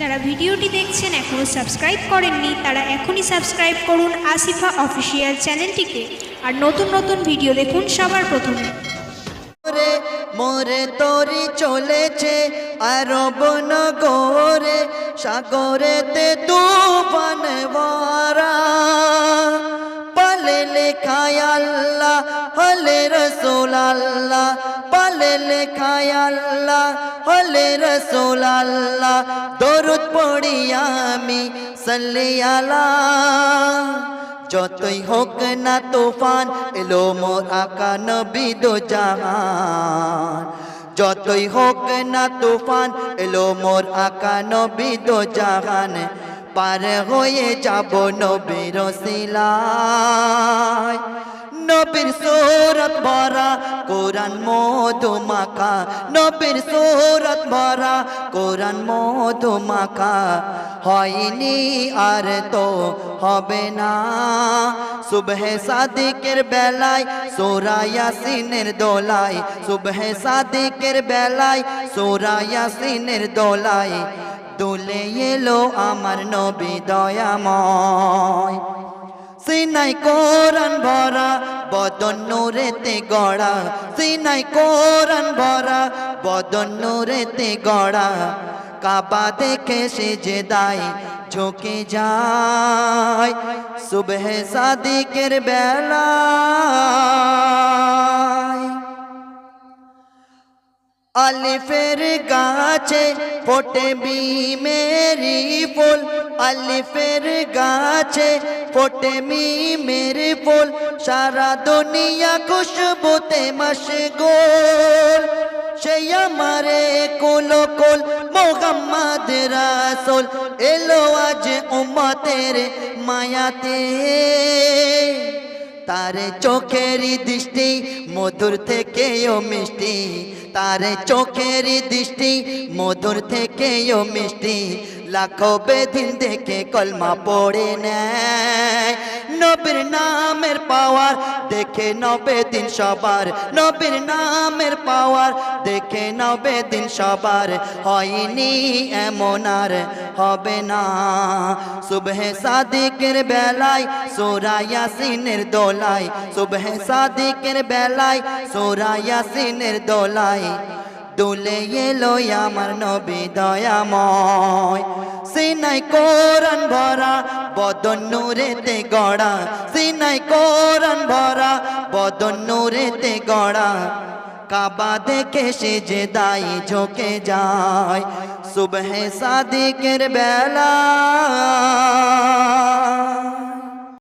যারা ভিডিওটি দেখছেন এখনও সাবস্ক্রাইব করেননি, তারা এখনই সাবস্ক্রাইব করুন আসিফা অফিসিয়াল চ্যানেলটিকে। আর নতুন নতুন ভিডিও দেখুন সবার প্রথমে। মোরে তরি চলেছে আর আরব নগরে, সাগরেতে তুফান ভরা। পালে লেখায় আল্লাহ, হলে রসুল লেখায় আল্লাহ, হলে রসুল আল্লাহ। দরুদ পড়ি আমি, সাল্লি আলা। যতই হোক না তুফান, এলো মোর আকা নবী দো জাহান। যতই হোক না তুফান, এলো মোর আকা নবী দো জাহান। পার হয়ে যাব নবীর সিলায় নবীর সুরত ভরা, কোরআন মধু মাখা। নবীর সুরত ভরা, কোরআন মধু মাখা। হয়নি আর তো হবে না। সুবহে সাদিকের বেলায় সোরা ইয়াসিনের দোলায়, সুবহে সাদিকের বেলায় সোরা ইয়াসিনের দোলায়। দুলে এলো আমার নবী দয়াময়। সিনাই কোরআন ভরা, বদন নূরেতে গড়া। সিনাই কোরআন ভরা, বদন নূরেতে গড়া। কাবা দেখে সে যে দায়, ঝুঁকে যায়। সুবহে সাদিকের বেলায় আলিফের গাছে ফোটে বি মেরি ফুল। আলিফের গাছে ফোটে মেরি ফুল। সারা দুনিয়া খুশবুতে মশগুল। সেই আমারে কুল কুল মোহাম্মদ রাসুল। এলো আজ উম্মতের মায়াতে। তারে চোখেরই দৃষ্টি মধুর থেকেও মিষ্টি। তারে চোখের দৃষ্টি মধুর থেকেও মিষ্টি। লাখো বেদিন দেখে কলমা পড়ে নেয়। নবীর নামের পাওয়ার দেখে নবে দিন সবার। নবীর নামের পাওয়ার দেখে নবে দিন সবার। হয়নি এমন আর হবে না। সুবহে সাদিকের বেলায় সোরা ইয়াসিনের দোলায়। সুবহে সাদিকের বেলায় সোরা ইয়াসিনের দোলায় তুলে এলো আমার নবী দয়াময়। সিনাই কোরআন ভরা, বদন নূরেতে গড়া। সিনাই কোরআন ভরা, বদন নূরেতে গড়া। কাবা দেখে সে যে দাই ঝোঁকে যায়। সুবহে সাদিকের বেলা।